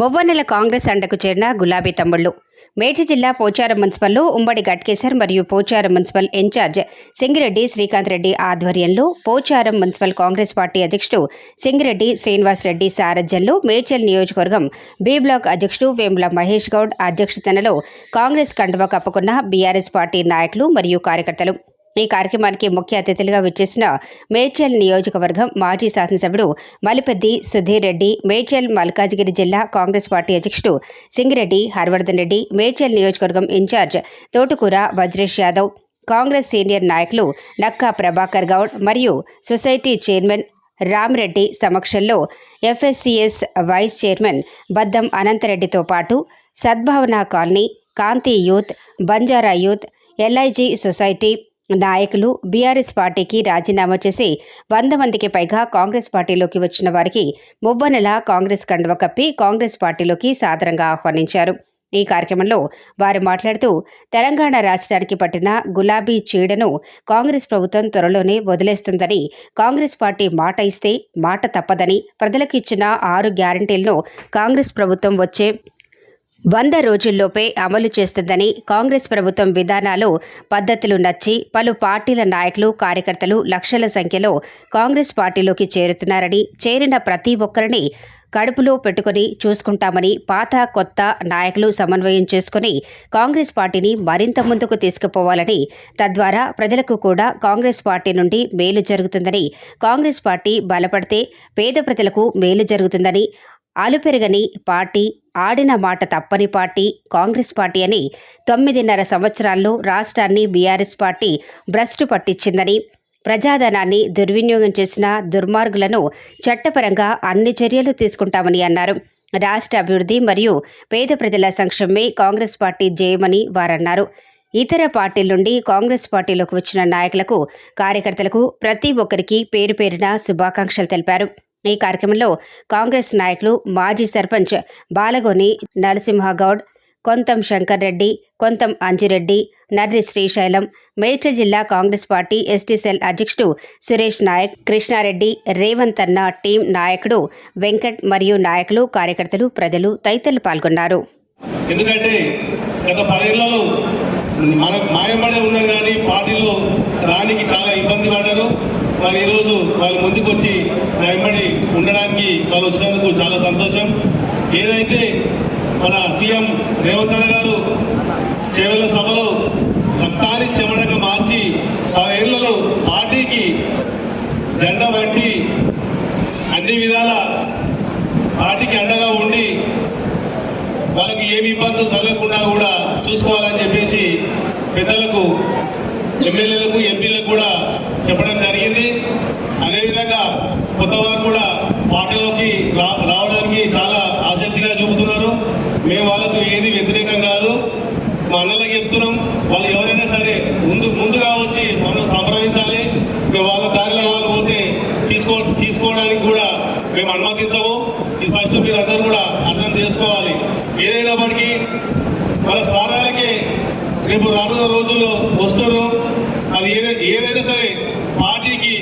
మొవ్వన్నెల కాంగ్రెస్ అండకు చేరిన గులాబీ తమ్ముళ్ళు మేడ్చి జిల్లా పోచారం మున్సిపల్లో ఉమ్మడి గట్కేసర్ మరియు పోచారం మున్సిపల్ ఇన్ఛార్జ్ సింగిరెడ్డి శ్రీకాంత్ రెడ్డి ఆధ్వర్యంలో పోచారం మున్సిపల్ కాంగ్రెస్ పార్టీ అధ్యక్షుడు సింగిరెడ్డి శ్రీనివాస్ రెడ్డి సారథ్యంలో మేడ్చల్ నియోజకవర్గం బి బ్లాక్ అధ్యక్షుడు వేముల మహేష్ గౌడ్ అధ్యక్షతనలో కాంగ్రెస్ కండువా కప్పుకున్న బీఆర్ఎస్ పార్టీ నాయకులు మరియు కార్యకర్తలు. ఈ కార్యక్రమానికి ముఖ్య అతిథులుగా విచ్చేసిన మేడ్చల్ నియోజకవర్గం మాజీ శాసనసభ్యుడు మలిపెద్ది సుధీర్ రెడ్డి మేడ్చల్ మల్కాజిగిరి జిల్లా కాంగ్రెస్ పార్టీ అధ్యక్షుడు సింగిరెడ్డి హర్వర్ధన్ రెడ్డి మేడ్చల్ నియోజకవర్గం ఇన్ఛార్జ్ తోటుకూర వజ్రేష్ యాదవ్ కాంగ్రెస్ సీనియర్ నాయకులు నక్కా ప్రభాకర్ గౌడ్ మరియు సొసైటీ చైర్మన్ రామ్రెడ్డి సమక్షంలో ఎఫ్ఎస్సిఎస్ వైస్ చైర్మన్ బద్దం అనంతరెడ్డితో పాటు Sadbhavana colony Kanti youth Banjara youth LIG society నాయకులు బీఆర్ఎస్ పార్టీకి రాజీనామా చేసి వంద మందికి పైగా కాంగ్రెస్ పార్టీలోకి వచ్చిన వారికి మువ్వనెల కాంగ్రెస్ కండువ కప్పి కాంగ్రెస్ పార్టీలోకి సాదరంగా ఆహ్వానించారు. ఈ కార్యక్రమంలో వారు మాట్లాడుతూ తెలంగాణ రాష్ట్రానికి పట్టిన గులాబీ చీడను కాంగ్రెస్ ప్రభుత్వం త్వరలోనే వదిలేస్తుందని కాంగ్రెస్ పార్టీ మాట ఇస్తే మాట తప్పదని ప్రజలకు ఇచ్చిన ఆరు గ్యారంటీలను కాంగ్రెస్ ప్రభుత్వం వచ్చే వంద రోజుల్లోపే అమలు చేస్తుందని కాంగ్రెస్ ప్రభుత్వం విధానాలు పద్ధతులు నచ్చి పలు పార్టీల నాయకులు కార్యకర్తలు లక్షల సంఖ్యలో కాంగ్రెస్ పార్టీలోకి చేరుతున్నారని చేరిన ప్రతి ఒక్కరిని కడుపులో పెట్టుకుని చూసుకుంటామని పాత కొత్త నాయకులు సమన్వయం చేసుకుని కాంగ్రెస్ పార్టీని మరింత ముందుకు తీసుకుపోవాలని తద్వారా ప్రజలకు కూడా కాంగ్రెస్ పార్టీ నుండి మేలు జరుగుతుందని కాంగ్రెస్ పార్టీ బలపడితే పేద ప్రజలకు మేలు జరుగుతుందని అలుపెరగని పార్టీ ఆడిన మాట తప్పని పార్టీ కాంగ్రెస్ పార్టీ అని తొమ్మిదిన్నర సంవత్సరాల్లో రాష్ట్రాన్ని బీఆర్ఎస్ పార్టీ భ్రష్టు పట్టించిందని ప్రజాధనాన్ని దుర్వినియోగం చేసిన దుర్మార్గులను చట్టపరంగా అన్ని చర్యలు తీసుకుంటామని అన్నారు. రాష్ట్ర అభివృద్ధి మరియు పేద ప్రజల సంక్షేమమే కాంగ్రెస్ పార్టీ జయమని వారన్నారు. ఇతర పార్టీల నుండి కాంగ్రెస్ పార్టీలోకి వచ్చిన నాయకులకు కార్యకర్తలకు ప్రతి ఒక్కరికి పేరు పేరున శుభాకాంక్షలు తెలిపారు. ఈ కార్యక్రమంలో కాంగ్రెస్ నాయకులు మాజీ సర్పంచ్ బాలగోని నరసింహగౌడ్ కొంతం శంకర్ రెడ్డి కొంతం అంజిరెడ్డి నర్రి శ్రీశైలం మేడ్చల్ జిల్లా కాంగ్రెస్ పార్టీ ఎస్టీ సెల్ అధ్యక్షుడు సురేష్ నాయక్ కృష్ణారెడ్డి రేవంత్ అన్న టీం నాయకుడు వెంకట్ మరియు నాయకులు కార్యకర్తలు ప్రజలు తదితరులు పాల్గొన్నారు. ఎందుకంటే గత పదేళ్ళలో మన మాయబడే ఉన్నారు కానీ పార్టీలో రానికి చాలా వాళ్ళు ఈరోజు వాళ్ళు ముందుకు వచ్చి నా వెంబడి ఉండడానికి వాళ్ళు వచ్చినందుకు చాలా సంతోషం. ఏదైతే మన సీఎం రేవంత్ రెడ్డి గారు చేవల సభలో రక్తాన్ని చెమటగా మార్చి ఆ ఏళ్ళలో పార్టీకి జెండా బట్టి అన్ని విధాల పార్టీకి అండగా ఉండి వాళ్ళకి ఏమి ఇబ్బందులు తగలకుండా కూడా చూసుకోవాలని చెప్పేసి పెద్దలకు ఎమ్మెల్యేలకు ఎంపీలకు కూడా చెప్పడం జరిగింది. అదేవిధంగా కొత్త వారు కూడా పార్టీలోకి రా- రావడానికి చాలా ఆసక్తిగా చూపుతున్నారు. మేము వాళ్ళకు ఏది వ్యతిరేకం కాదు. మా అన్నలకు చెప్తున్నాం వాళ్ళు ఎవరైనా సరే ముందు ముందుగా వచ్చి మనం సంప్రదించాలి. వాళ్ళ దారిలో వాళ్ళు పోతే తీసుకో తీసుకోవడానికి కూడా మేము అనుమతించము. ఇది ఫస్ట్ మీరు అందరూ కూడా అర్థం చేసుకోవాలి. ఏదైనప్పటికీ మన స్వార్థ రేపు రానున్న రోజుల్లో వస్తారు అది ఏదైనా సరే పార్టీకి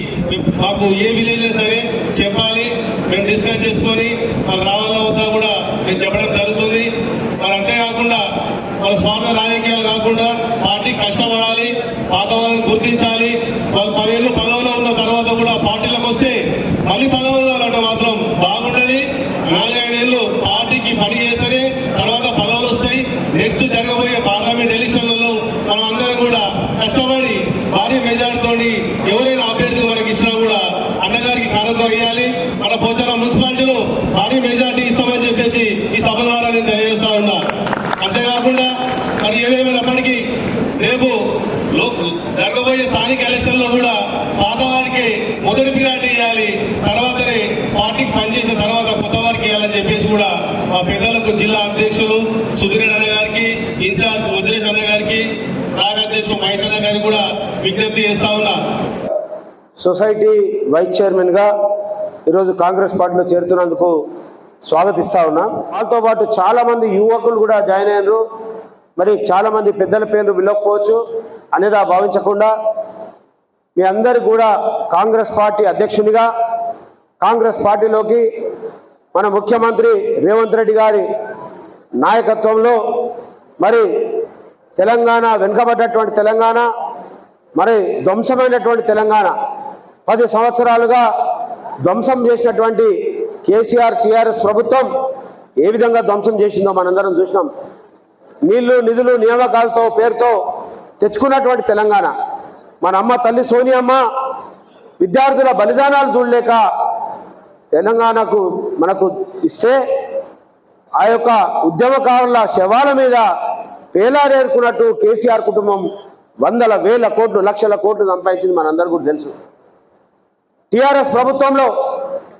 మాకు ఏ విధంగా సరే చెప్పాలి మేము డిస్కస్ చేసుకొని వాళ్ళు రావాలా వద్దా కూడా మేము చెప్పడం జరుగుతుంది. మరి అంతేకాకుండా వాళ్ళ స్వార్థ రాజకీయాలు కాకుండా పార్టీ కష్టపడాలి వాతావరణం గుర్తించాలి. వాళ్ళు పదేళ్ళు పదవిలో ఉన్న తర్వాత కూడా పార్టీలకు వస్తే మళ్ళీ పదవులు అంటే మాత్రం బాగుండదు నాలుగైదేళ్ళు పార్టీకి పని చేస్తేనే తర్వాత పదవులు వస్తాయి నెక్స్ట్ జరగబోయే పార్లమెంట్ ఎలక్షన్లలో మనం అందరం కూడా కష్టపడి భారీ మెజార్టీతోని ఎవరైనా అభ్యర్థులు మనకి ఇచ్చినా కూడా అన్నగారికి కానుక ఇవ్వాలి మన పోచారం మున్సిపాలిటీలో భారీ మెజార్టీ ఇస్తామని చెప్పేసి ఈ సభ ద్వారా నేను తెలియజేస్తా ఉన్నా అంతేకాకుండా మరి ఏదేమైనప్పటికీ రేపు లో- జరగబోయే స్థానిక ఎలక్షన్లో కూడా పాత వారికి మొదటి పిరాటి ఇవ్వాలి తర్వాతనే పార్టీకి పనిచేసిన తర్వాత కొత్త వారికి ఇవ్వాలని చెప్పేసి కూడా మా జిల్లా అధ్యక్షులు సుధీర్ అన్న గారికి ఇన్ఛార్జ్ వజ్రేష్ అన్న గారికి రాజాధ్యక్షుడు మహేష్ అన్న గారికి కూడా విజ్ఞప్తి చేస్తా ఉన్నా. సొసైటీ వైస్ చైర్మన్గా ఈరోజు కాంగ్రెస్ పార్టీలో చేరుతున్నందుకు స్వాగతిస్తా ఉన్నా. వాళ్ళతో పాటు చాలా మంది యువకులు కూడా జాయిన్ అయ్యారు మరి చాలా మంది పెద్దల పేర్లు విలకపోవచ్చు అనేది భావించకుండా మీ అందరు కూడా కాంగ్రెస్ పార్టీ అధ్యక్షునిగా కాంగ్రెస్ పార్టీలోకి మన ముఖ్యమంత్రి రేవంత్ రెడ్డి గారి నాయకత్వంలో మరి తెలంగాణ వెనుకబడ్డటువంటి తెలంగాణ మరి ధ్వంసమైనటువంటి తెలంగాణ పది సంవత్సరాలుగా ధ్వంసం చేసినటువంటి కేసీఆర్ టీఆర్ఎస్ ప్రభుత్వం ఏ విధంగా ధ్వంసం చేసిందో మనందరం చూసినాం. నీళ్ళు నిధులు నియామకాలతో పేరుతో తెచ్చుకున్నటువంటి తెలంగాణ. మన అమ్మ తల్లి సోనియమ్మ విద్యార్థుల బలిదానాలు చూడలేక తెలంగాణకు మనకు ఇస్తే ఆ యొక్క ఉద్యమకారుల శవాల మీద పేలారేరుకున్నట్టు కేసీఆర్ కుటుంబం వందల వేల కోట్లు లక్షల కోట్లు సంపాదించింది మనందరూ కూడా తెలుసు. టిఆర్ఎస్ ప్రభుత్వంలో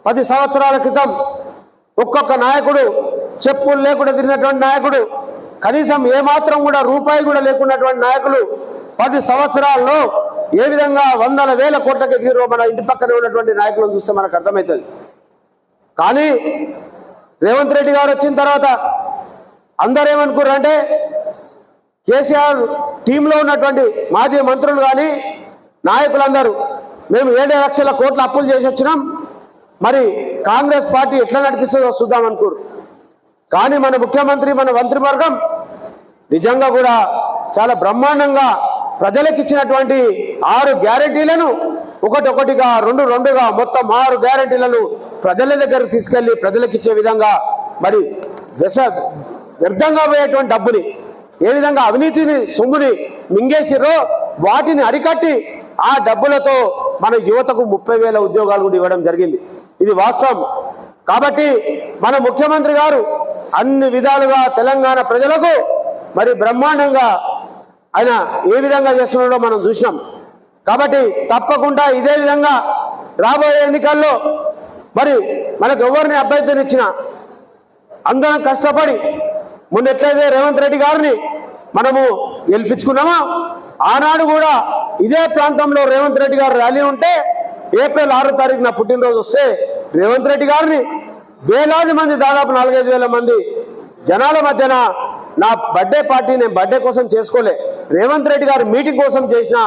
పది సంవత్సరాల క్రితం ఒక్కొక్క నాయకుడు చెప్పులు లేకుండా తిరిగినటువంటి నాయకుడు కనీసం ఏమాత్రం కూడా రూపాయి కూడా లేకున్నటువంటి నాయకులు పది సంవత్సరాల్లో ఏ విధంగా వందల వేల కోట్లకి ఎదిగిరో మన ఇంటి పక్కనే ఉన్నటువంటి నాయకులను చూస్తే మనకు అర్థమవుతుంది. కానీ రేవంత్ రెడ్డి గారు వచ్చిన తర్వాత అందరు ఏమనుకున్నారంటే కేసీఆర్ టీంలో ఉన్నటువంటి మాజీ మంత్రులు కానీ నాయకులందరూ మేము ఏడు లక్షల కోట్ల అప్పులు చేసి వచ్చినాం. మరి కాంగ్రెస్ పార్టీ ఎట్లా నడిపిస్తుందో చూద్దాం అనుకోరు కానీ మన ముఖ్యమంత్రి మన మంత్రివర్గం నిజంగా కూడా చాలా బ్రహ్మాండంగా ప్రజలకు ఇచ్చినటువంటి ఆరు గ్యారెంటీలను ఒకటొకటిగా రెండు రెండుగా మొత్తం ఆరు గ్యారెంటీలను ప్రజల దగ్గరకు తీసుకెళ్ళి ప్రజలకు ఇచ్చే విధంగా మరి వ్యస వ్యర్థంగా పోయేటువంటి డబ్బుని ఏ విధంగా అవినీతిని సొమ్ముని మింగేసిరో వాటిని అరికట్టి ఆ డబ్బులతో మన యువతకు ముప్పై వేల ఉద్యోగాలు కూడా ఇవ్వడం జరిగింది. ఇది వాస్తవం. కాబట్టి మన ముఖ్యమంత్రి గారు అన్ని విధాలుగా తెలంగాణ ప్రజలకు మరి బ్రహ్మాండంగా ఆయన ఏ విధంగా చేస్తున్నాడో మనం చూసినాం. కాబట్టి తప్పకుండా ఇదే విధంగా రాబోయే ఎన్నికల్లో మరి మనకు ఎవరిని అభ్యర్థినిచ్చినా అందరం కష్టపడి మొన్న ఎట్లయితే రేవంత్ రెడ్డి గారిని మనము గెలిపించుకున్నామా ఆనాడు కూడా ఇదే ప్రాంతంలో రేవంత్ రెడ్డి గారు ర్యాలీ ఉంటే ఏప్రిల్ ఆరో తారీఖున పుట్టినరోజు వస్తే రేవంత్ రెడ్డి గారిని వేలాది మంది దాదాపు నాలుగైదు వేల మంది జనాల మధ్యన నా బర్త్డే పార్టీ నేను బర్త్డే కోసం చేసుకోలే. రేవంత్ రెడ్డి గారు మీటింగ్ కోసం చేసిన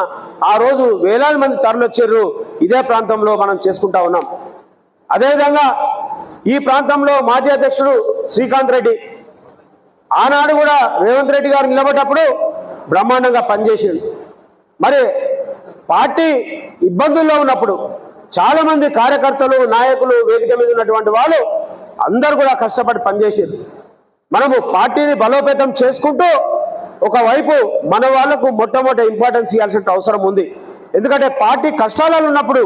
ఆ రోజు వేలాది మంది తరలొచ్చారు ఇదే ప్రాంతంలో మనం చేసుకుంటా ఉన్నాం. అదేవిధంగా ఈ ప్రాంతంలో మాజీ అధ్యక్షుడు శ్రీకాంత్ రెడ్డి. ఆనాడు కూడా రేవంత్ రెడ్డి గారు నిలబడేటప్పుడు బ్రహ్మాండంగా పనిచేసింది మరి పార్టీ ఇబ్బందుల్లో ఉన్నప్పుడు చాలా మంది కార్యకర్తలు నాయకులు వేదిక మీద ఉన్నటువంటి వాళ్ళు అందరు కూడా కష్టపడి పనిచేసారు మనము పార్టీని బలోపేతం చేసుకుంటూ ఒకవైపు మన వాళ్ళకు మొట్టమొదటి ఇంపార్టెన్స్ ఇవ్వాల్సిన అవసరం ఉంది. ఎందుకంటే పార్టీ కష్టాలలో ఉన్నప్పుడు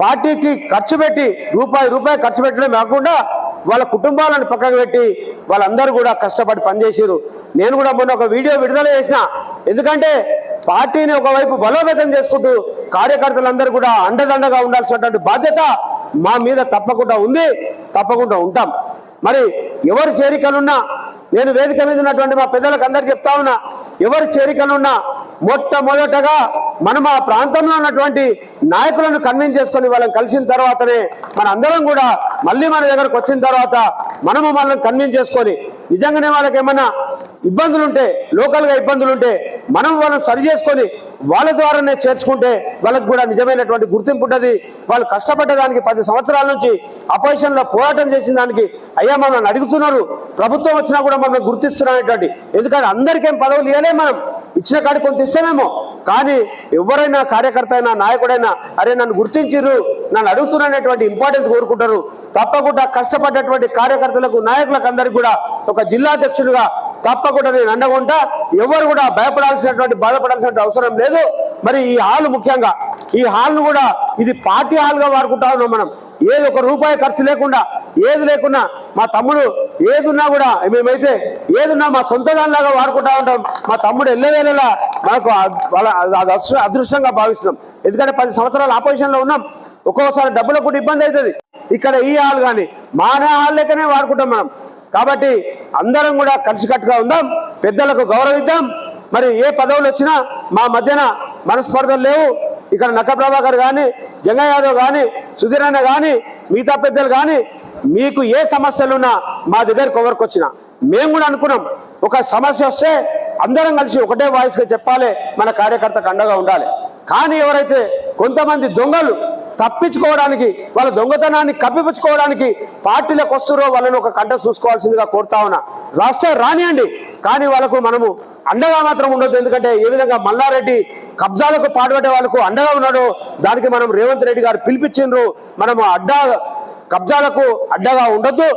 పార్టీకి ఖర్చు పెట్టి రూపాయి రూపాయి ఖర్చు పెట్టడం కాకుండా వాళ్ళ కుటుంబాలను పక్కకు పెట్టి వాళ్ళందరూ కూడా కష్టపడి పనిచేసారు నేను కూడా మొన్న ఒక వీడియో విడుదల చేసిన. ఎందుకంటే పార్టీని ఒకవైపు బలోపేతం చేసుకుంటూ కార్యకర్తలందరూ కూడా అండదండగా ఉండాల్సినటువంటి బాధ్యత మా మీద తప్పకుండా ఉంది తప్పకుండా ఉంటాం. మరి ఎవరు చేరికలున్నా నేను వేదిక మీద ఉన్నటువంటి మా పెద్దలకు అందరికి చెప్తా ఉన్నా ఎవరు చేరికలున్నా మొట్టమొదటగా మనం ఆ ప్రాంతంలో ఉన్నటువంటి నాయకులను కన్విన్స్ చేసుకొని వాళ్ళని కలిసిన తర్వాతనే మన అందరం కూడా మళ్ళీ మన దగ్గరకు వచ్చిన తర్వాత మనము వాళ్ళని కన్విన్స్ చేసుకొని నిజంగానే వాళ్ళకి ఏమన్నా ఇబ్బందులుంటే లోకల్గా ఇబ్బందులుంటే మనం వాళ్ళని సరి చేసుకొని వాళ్ళ ద్వారానే చేర్చుకుంటే వాళ్ళకు కూడా నిజమైనటువంటి గుర్తింపు ఉంటుంది. వాళ్ళు కష్టపడ్డదానికి పది సంవత్సరాల నుంచి అపోజిషన్లో పోరాటం చేసిన దానికి అయ్యా మమ్మల్ని అడుగుతున్నారు. ప్రభుత్వం వచ్చినా కూడా మమ్మల్ని గుర్తిస్తున్నటువంటి ఎందుకంటే అందరికేం పదవులు ఇవ్వలే మనం. ఇచ్చిన కాడికి కొంత ఇస్తామేమో కానీ ఎవరైనా కార్యకర్త అయినా నాయకుడైనా అరే నన్ను గుర్తించిర్రు నన్ను అడుగుతున్నటువంటి ఇంపార్టెన్స్ కోరుకుంటారు. తప్పకుండా కష్టపడ్డటువంటి కార్యకర్తలకు నాయకులకు అందరికి కూడా ఒక జిల్లాధ్యక్షుడిగా తప్పకుండా నేను అండగుంటా. ఎవరు కూడా భయపడాల్సినటువంటి బాధపడాల్సినటువంటి అవసరం లేదు. మరి ఈ హాల్ ముఖ్యంగా ఈ హాల్ను కూడా ఇది పార్టీ హాల్గా వాడుకుంటా ఉన్నాం మనం. ఏది ఒక రూపాయి ఖర్చు లేకుండా ఏది లేకున్నా మా తమ్ముడు ఏదున్నా కూడా మేమైతే ఏదున్నా మా సొంత దానిలాగా వాడుకుంటా ఉంటాం. మా తమ్ముడు ఎల్లవేళలా మనకు వాళ్ళ అది అదృష్టంగా భావిస్తున్నాం. ఎందుకంటే పది సంవత్సరాలు ఆపోజిషన్లో ఉన్నాం. ఒక్కోసారి డబ్బులకు కూడా ఇబ్బంది అవుతుంది. ఇక్కడ ఈ హాల్ కానీ మానే హాల్ లెక్కనే వాడుకుంటాం మనం. కాబట్టి అందరం కూడా కలిసికట్టుగా ఉందాం. పెద్దలకు గౌరవిద్దాం. మరి ఏ పదవులు వచ్చినా మా మధ్యన మనస్పర్ధలు లేవు. ఇక్కడ నక్క ప్రభాకర్ కానీ జంగ యాదవ్ కానీ సుధీరన్న కానీ మిగతా పెద్దలు కానీ మీకు ఏ సమస్యలున్నా మా దగ్గరకు ఎవరికి వచ్చిన. మేము కూడా అనుకున్నాం ఒక సమస్య వస్తే అందరం కలిసి ఒకటే వాయిస్గా చెప్పాలి మన కార్యకర్తకు అండగా ఉండాలి. కానీ ఎవరైతే కొంతమంది దొంగలు తప్పించుకోవడానికి వాళ్ళ దొంగతనాన్ని కప్పిపుచ్చుకోవడానికి పార్టీలకు వస్తురో వాళ్ళని ఒక కంట చూసుకోవాల్సిందిగా కోరుతా ఉన్నా. రాష్ట్రం రానియండి కానీ వాళ్ళకు మనము అండగా మాత్రం ఉండొద్దు. ఎందుకంటే ఏ విధంగా మల్లారెడ్డి కబ్జాలకు పాటుపడే వాళ్ళకు అండగా ఉన్నాడు దానికి మనం రేవంత్ రెడ్డి గారు పిలిపించిండ్రు. మనము అడ్డా కబ్జాలకు అడ్డగా ఉండొద్దు.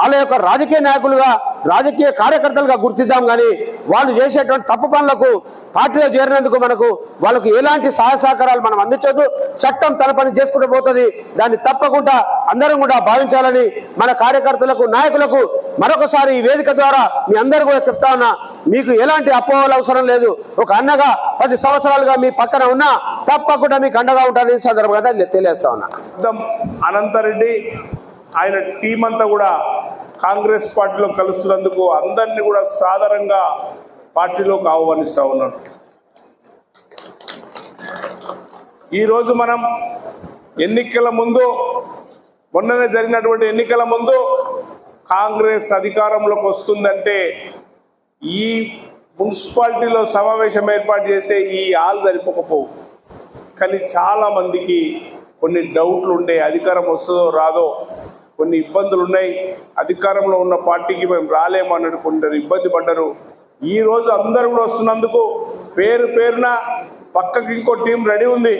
వాళ్ళ యొక్క రాజకీయ నాయకులుగా రాజకీయ కార్యకర్తలుగా గుర్తిద్దాం కానీ వాళ్ళు చేసేటువంటి తప్పు పనులకు పార్టీలో చేరినందుకు మనకు వాళ్ళకు ఎలాంటి సహాయ సహకారాలు మనం అందించదు చట్టం తన పని చేసుకుంటూ పోతుంది. దాన్ని తప్పకుండా అందరం కూడా భావించాలని మన కార్యకర్తలకు నాయకులకు మరొకసారి ఈ వేదిక ద్వారా మీ అందరు కూడా చెప్తా ఉన్నా మీకు ఎలాంటి అపోహలు అవసరం లేదు. ఒక అన్నగా పది సంవత్సరాలుగా మీ పక్కన ఉన్నా తప్పకుండా మీకు అండగా ఉంటారని సందర్భంగా తెలియజేస్తా ఉన్నా. అనంతరెడ్డి ఆయన టీం అంతా కూడా కాంగ్రెస్ పార్టీలో కలుస్తున్నందుకు అందరినీ కూడా సాధారణంగా పార్టీలోకి ఆహ్వానిస్తూ ఉన్నాడు ఈరోజు మనం ఎన్నికల ముందు మొన్ననే జరిగినటువంటి ఎన్నికల ముందు కాంగ్రెస్ అధికారంలోకి వస్తుందంటే ఈ మున్సిపాలిటీలో సమావేశం ఏర్పాటు చేస్తే ఈ ఆలు సరిపోకపోవు. కానీ చాలా మందికి కొన్ని డౌట్లు ఉండే అధికారం వస్తుందో రాదో కొన్ని ఇబ్బందులు ఉన్నాయి అధికారంలో ఉన్న పార్టీకి మేము రాలేము అన్నట్టు కొందరు ఇబ్బంది పడ్డరు. ఈ రోజు అందరూ కూడా వస్తున్నందుకు పేరు పేరున పక్కకి ఇంకో టీం రెడీ ఉంది.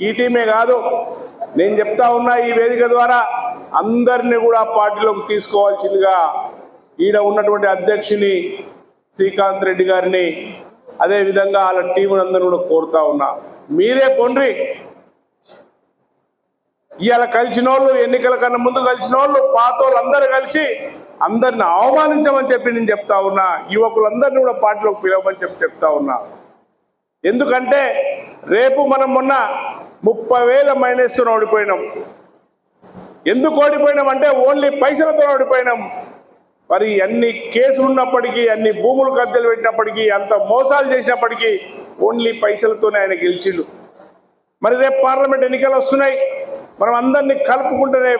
ఈ టీమే కాదు. నేను చెప్తా ఉన్నా ఈ వేదిక ద్వారా అందరినీ కూడా పార్టీలోకి తీసుకోవాల్సిందిగా ఈడ ఉన్నటువంటి అధ్యక్షుని శ్రీకాంత్ రెడ్డి గారిని అదేవిధంగా వాళ్ళ టీములందరూ కూడా కోరుతా ఉన్నా. మీరే పొండ్రి ఇవాళ కలిసిన వాళ్ళు ఎన్నికల కన్నా ముందు కలిసిన వాళ్ళు పాత వాళ్ళందరూ కలిసి అందరిని అవమానించమని చెప్పి నేను చెప్తా ఉన్నా. యువకులందరినీ కూడా పార్టీలోకి పిలవమని చెప్పి చెప్తా ఉన్నా. ఎందుకంటే రేపు మనం మొన్న ముప్పై వేల మైనస్తో ఓడిపోయినాం. ఎందుకు ఓడిపోయినాం అంటే ఓన్లీ పైసలతో ఓడిపోయినాం. మరి అన్ని కేసులు ఉన్నప్పటికీ అన్ని భూములు కబ్జాలు పెట్టినప్పటికీ అంత మోసాలు చేసినప్పటికీ ఓన్లీ పైసలతోనే ఆయన గెలిచిండు. మరి రేపు పార్లమెంట్ ఎన్నికలు వస్తున్నాయి. మనం అందరినీ కలుపుకుంటేనే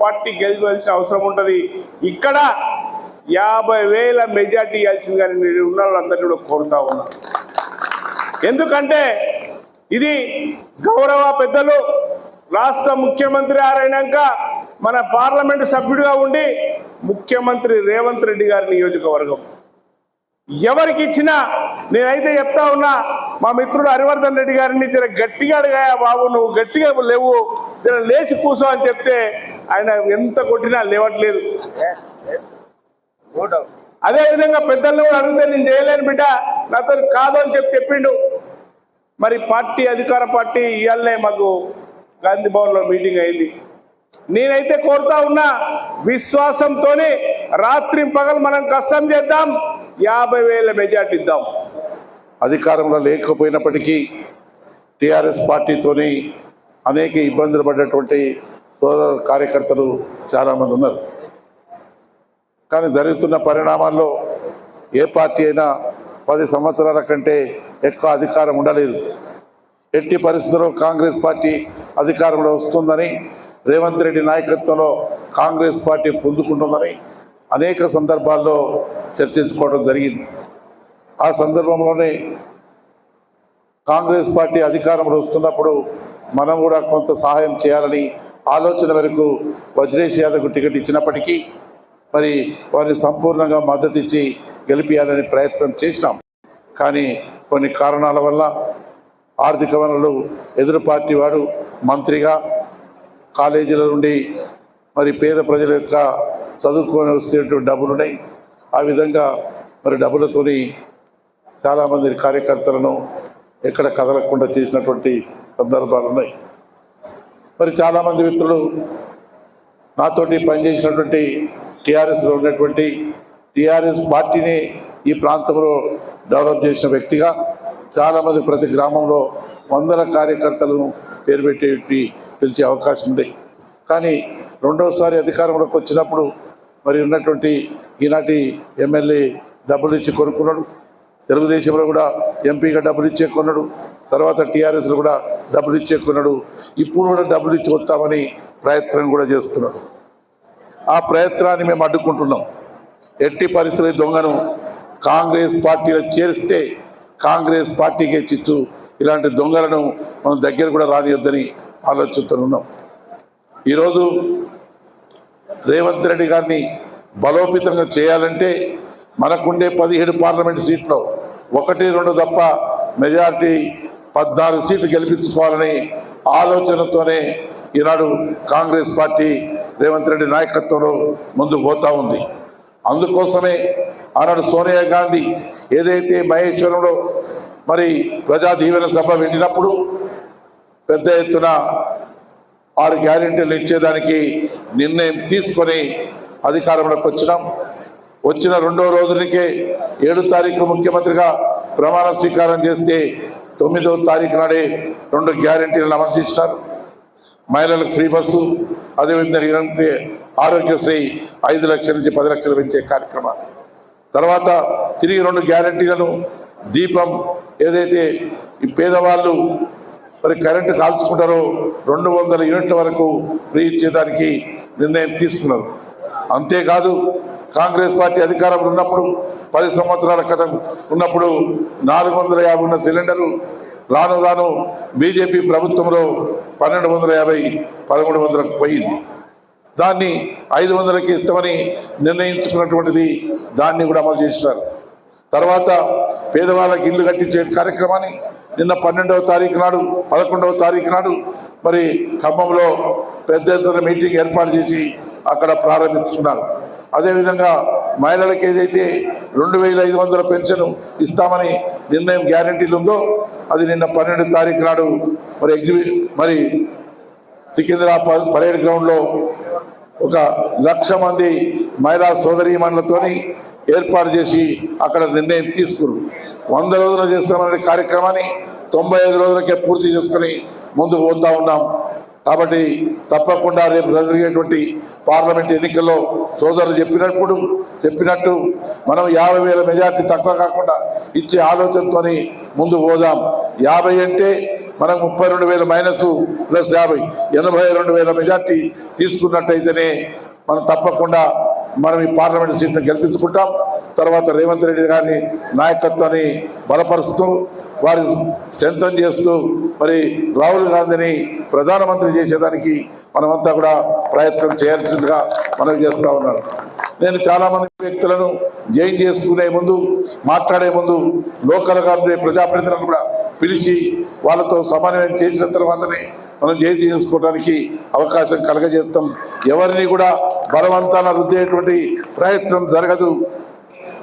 పార్టీ గెలవాల్సిన అవసరం ఉంటుంది. ఇక్కడ యాభై వేల మెజార్టీ ఇవ్వాల్సింది కానీ మీరు ఉన్న వాళ్ళందరినీ కూడా కోరుతా ఉన్నా. ఎందుకంటే ఇది గౌరవ పెద్దలు రాష్ట్ర ముఖ్యమంత్రి ఆరైనాక మన పార్లమెంట్ సభ్యుడిగా ఉండి ముఖ్యమంత్రి రేవంత్ రెడ్డి గారి నియోజకవర్గం. ఎవరికి ఇచ్చినా నేనైతే చెప్తా ఉన్నా మా మిత్రుడు హరివర్ధన్ రెడ్డి గారిని జర గట్టిగా అడిగాయా బాబు నువ్వు గట్టిగా లేవు. లేచి కూసో అని చెప్తే ఆయన ఎంత కొట్టినా లేవట్లేదు. అదే విధంగా పెద్దలను కూడా అడిగితే నేను చేయలేను బిడ్డ నాతో కాదు అని చెప్పి చెప్పిండు. మరి పార్టీ అధికార పార్టీ ఇవాళనే మాకు గాంధీ భవన్లో మీటింగ్ అయింది. నేనైతే కోరుతా ఉన్నా విశ్వాసంతోనే రాత్రి పగలు మనం కష్టం చేద్దాం యాభై వేల మెజార్టీ ఇద్దాం. అధికారంలో లేకపోయినప్పటికీ టీఆర్ఎస్ పార్టీతోని అనేక ఇబ్బందులు పడ్డటువంటి సోదర కార్యకర్తలు చాలామంది ఉన్నారు. కానీ జరుగుతున్న పరిణామాల్లో ఏ పార్టీ అయినా పది సంవత్సరాల కంటే ఎక్కువ అధికారం ఉండలేదు. ఎట్టి పరిస్థితుల్లో కాంగ్రెస్ పార్టీ అధికారంలో వస్తుందని రేవంత్ రెడ్డి నాయకత్వంలో కాంగ్రెస్ పార్టీ పొందుకుంటుందని అనేక సందర్భాల్లో చర్చించుకోవడం జరిగింది. ఆ సందర్భంలోనే కాంగ్రెస్ పార్టీ అధికారంలో వస్తున్నప్పుడు మనం కూడా కొంత సహాయం చేయాలని ఆలోచన మేరకు వజ్రేష్ యాదవ్కు టికెట్ ఇచ్చినప్పటికీ మరి వారిని సంపూర్ణంగా మద్దతు ఇచ్చి గెలిపించాలని ప్రయత్నం చేసినాం. కానీ కొన్ని కారణాల వల్ల ఆర్థిక వనరులు ఎదురు పార్టీ వాడు మంత్రిగా కాలేజీల నుండి మరి పేద ప్రజల యొక్క చదువుకొని వస్తేటువంటి డబ్బులు ఉన్నాయి. ఆ విధంగా మరి డబ్బులతోని చాలామంది కార్యకర్తలను ఎక్కడ కదలకుండా చేసినటువంటి సందర్భాలు ఉన్నాయి మరి చాలామంది మిత్రులు నాతోటి పనిచేసినటువంటి టీఆర్ఎస్లో ఉన్నటువంటి టీఆర్ఎస్ పార్టీని ఈ ప్రాంతంలో డెవలప్ చేసిన వ్యక్తిగా చాలామంది ప్రతి గ్రామంలో వందల కార్యకర్తలను పేరు పెట్టేటి పిలిచే అవకాశం ఉంది. కానీ రెండవసారి అధికారంలోకి వచ్చినప్పుడు మరి ఉన్నటువంటి ఈనాటి ఎమ్మెల్యే డబ్బులు ఇచ్చి కొనుక్కున్నాడు. తెలుగుదేశంలో కూడా ఎంపీగా డబ్బులు ఇచ్చే కొన్నాడు. తర్వాత టీఆర్ఎస్లో కూడా డబ్బులు ఇచ్చే కొన్నాడు. ఇప్పుడు కూడా డబ్బులు ఇచ్చి వస్తామని ప్రయత్నం కూడా చేస్తున్నాడు. ఆ ప్రయత్నాన్ని మేము అడ్డుకుంటున్నాం. ఎట్టి పరిస్థితుల దొంగను కాంగ్రెస్ పార్టీలో చేరిస్తే కాంగ్రెస్ పార్టీకే చిచ్చు. ఇలాంటి దొంగలను మనం దగ్గర కూడా రానియొద్దని ఆలోచిస్తున్నాం ఈరోజు రేవంత్ రెడ్డి గారిని బలోపేతంగా చేయాలంటే మనకుండే పదిహేడు పార్లమెంట్ సీట్లో ఒకటి రెండు తప్ప మెజారిటీ పద్నాలుగు సీట్లు గెలిపించుకోవాలని ఆలోచనతోనే ఈనాడు కాంగ్రెస్ పార్టీ రేవంత్ రెడ్డి నాయకత్వంలో ముందుకు పోతా ఉంది. అందుకోసమే ఆనాడు సోనియా గాంధీ ఏదైతే మహేశ్వరంలో మరి ప్రజా దీవెన సభ పెట్టినప్పుడు పెద్ద ఎత్తున ఆరు గ్యారెంటీలు ఇచ్చేదానికి నిర్ణయం తీసుకొని అధికారంలోకి వచ్చినాం. వచ్చిన రెండో రోజునికే ఏడు తారీఖు ముఖ్యమంత్రిగా ప్రమాణ స్వీకారం చేస్తే తొమ్మిదో తారీఖు నాడే రెండు గ్యారెంటీలను అమలు చేసినారు మహిళలకు ఫ్రీ బస్సు అదేవిధంగా ఆరోగ్యశ్రీ ఐదు లక్షల నుంచి పది లక్షలు పెంచే కార్యక్రమాలు. తర్వాత తిరిగి రెండు గ్యారెంటీలను దీపం ఏదైతే ఈ పేదవాళ్ళు మరి కరెంటు కాల్చుకుంటారో రెండు వందల యూనిట్ల వరకు ఫ్రీ ఇచ్చేదానికి నిర్ణయం తీసుకున్నారు. అంతేకాదు కాంగ్రెస్ పార్టీ అధికారంలో ఉన్నప్పుడు పది సంవత్సరాల క్రితం ఉన్నప్పుడు నాలుగు వందల యాభై ఉన్న సిలిండరు రాను రాను బీజేపీ ప్రభుత్వంలో పన్నెండు వందల యాభై పదమూడు వందలకు పోయింది. దాన్ని ఐదు వందలకి ఇస్తామని నిర్ణయించుకున్నటువంటిది దాన్ని కూడా అమలు చేసినారు. తర్వాత పేదవాళ్ళకి ఇల్లు కట్టించే కార్యక్రమాన్ని నిన్న పన్నెండవ తారీఖు నాడు పదకొండవ తారీఖు నాడు మరి ఖమ్మంలో పెద్ద ఎత్తున మీటింగ్ ఏర్పాటు చేసి అక్కడ ప్రారంభించుకున్నారు. అదేవిధంగా మహిళలకు ఏదైతే రెండు వేల ఐదు వందల పెన్షన్ ఇస్తామని నిర్ణయం గ్యారంటీలు ఉందో అది నిన్న పన్నెండు తారీఖు నాడు మరి ఎగ్జిబి మరి సికింద్రాబాద్ పరేడ్ గ్రౌండ్లో ఒక లక్ష మంది మహిళా సోదరీమణులతోని ఏర్పాటు చేసి అక్కడ నిర్ణయం తీసుకురు. వంద రోజులు చేస్తామనే కార్యక్రమాన్ని తొంభై ఐదు రోజులకే పూర్తి చేసుకుని ముందుకు పోతా ఉన్నాం. కాబట్టి తప్పకుండా రేపు జరిగేటువంటి పార్లమెంట్ ఎన్నికల్లో సోదరులు చెప్పినప్పుడు చెప్పినట్టు మనం యాభై వేల మెజార్టీ తక్కువ కాకుండా ఇచ్చే ఆలోచనతోని ముందుకు పోదాం. యాభై అంటే మనం ముప్పై రెండు వేల మైనస్ ప్లస్ యాభై ఎనభై రెండు వేల మెజార్టీ తీసుకున్నట్టయితేనే మనం తప్పకుండా మనం ఈ పార్లమెంట్ సీట్ను గెలిపించుకుంటాం. తర్వాత రేవంత్ రెడ్డి గారిని నాయకత్వాన్ని బలపరుస్తూ వారి స్ట్రెంథన్ చేస్తూ మరి రాహుల్ గాంధీని ప్రధానమంత్రి చేసేదానికి మనమంతా కూడా ప్రయత్నం చేయాల్సిందిగా మనం చేస్తూ ఉన్నాను. నేను చాలామంది వ్యక్తులను జైన్ చేసుకునే ముందు మాట్లాడే ముందు లోకల్గా ఉండే ప్రజాప్రతినిధులను కూడా పిలిచి వాళ్ళతో సమన్వయం చేసిన తర్వాతనే మనం జైన్ చేసుకోవడానికి అవకాశం కలగజేస్తాం. ఎవరిని కూడా బలవంతాన రుద్దేటువంటి ప్రయత్నం జరగదు.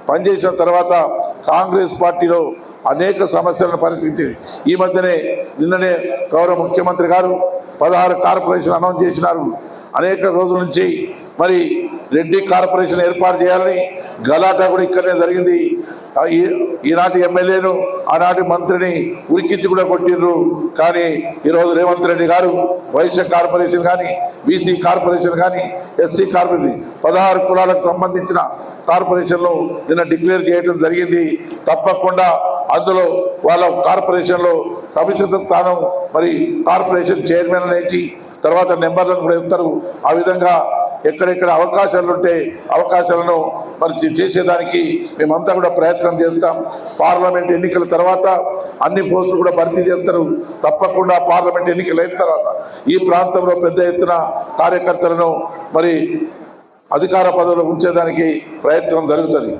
పనిచేసిన తర్వాత కాంగ్రెస్ పార్టీలో అనేక సమస్యలను పరిస్థితి ఈ మధ్యనే నిన్ననే గౌరవ ముఖ్యమంత్రి గారు పదహారు కార్పొరేషన్ అనౌన్స్ చేసినారు. అనేక రోజుల నుంచి మరి రెడ్డి కార్పొరేషన్ ఏర్పాటు చేయాలని గలాటా కూడా ఇక్కడనే జరిగింది. ఈ- ఈనాటి ఎమ్మెల్యేను ఆనాటి మంత్రిని ఉరికించి కూడా కొట్టిర్రు. కానీ ఈరోజు రేవంత్ రెడ్డి గారు వైశ్య కార్పొరేషన్ కానీ బీసీ కార్పొరేషన్ కానీ ఎస్సీ కార్పొరేషన్ పదహారు కులాలకు సంబంధించిన కార్పొరేషన్లు నిన్న డిక్లేర్ చేయడం జరిగింది. తప్పకుండా అందులో వాళ్ళ కార్పొరేషన్లో సముచిత స్థానం మరి కార్పొరేషన్ చైర్మన్ అనేసి తర్వాత నెంబర్లను కూడా ఇస్తారు. ఆ విధంగా ఎక్కడెక్కడ అవకాశాలు ఉంటే అవకాశాలను మరి చేసేదానికి మేమంతా కూడా ప్రయత్నం చేస్తాం. పార్లమెంట్ ఎన్నికల తర్వాత అన్ని పోస్టులు కూడా భర్తీ చేస్తారు. తప్పకుండా పార్లమెంట్ ఎన్నికలు అయిన తర్వాత ఈ ప్రాంతంలో పెద్ద ఎత్తున కార్యకర్తలను మరి అధికార పదవులు ఉంచేదానికి ప్రయత్నం జరుగుతుంది.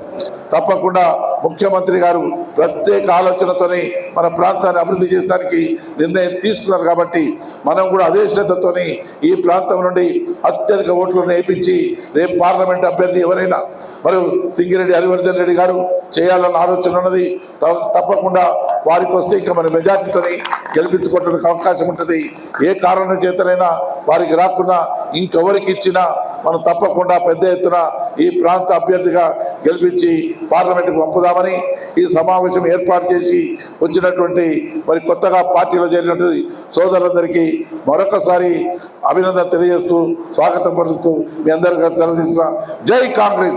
తప్పకుండా ముఖ్యమంత్రి గారు ప్రత్యేక ఆలోచనతోని మన ప్రాంతాన్ని అభివృద్ధి చేయడానికి నిర్ణయం తీసుకున్నారు కాబట్టి మనం కూడా అదే శ్రద్ధతోని ఈ ప్రాంతం నుండి అత్యధిక ఓట్లు నేర్పించి రేపు పార్లమెంట్ అభ్యర్థి ఎవరైనా మరి సింగిరెడ్డి హరివర్ధన్ రెడ్డి గారు చేయాలన్న ఆలోచన ఉన్నది. తప్పకుండా వారికి వస్తే ఇంకా మన మెజార్టీతోని గెలిపించుకోవడానికి అవకాశం ఉంటుంది. ఏ కారణం చేతనైనా వారికి రాకున్నా ఇంకెవరికి ఇచ్చినా మనం తప్పకుండా పెద్ద ఎత్తున ఈ ప్రాంత అభ్యర్థిగా గెలిపించి పార్లమెంటుకు పంపుదామని ఈ సమావేశం ఏర్పాటు చేసి వచ్చినటువంటి మరి కొత్తగా పార్టీలో చేరినటువంటి సోదరులందరికీ మరొకసారి అభినందన తెలియజేస్తూ స్వాగతం పలుకుతూ మీ అందరికీ సెలవు జై కాంగ్రెస్!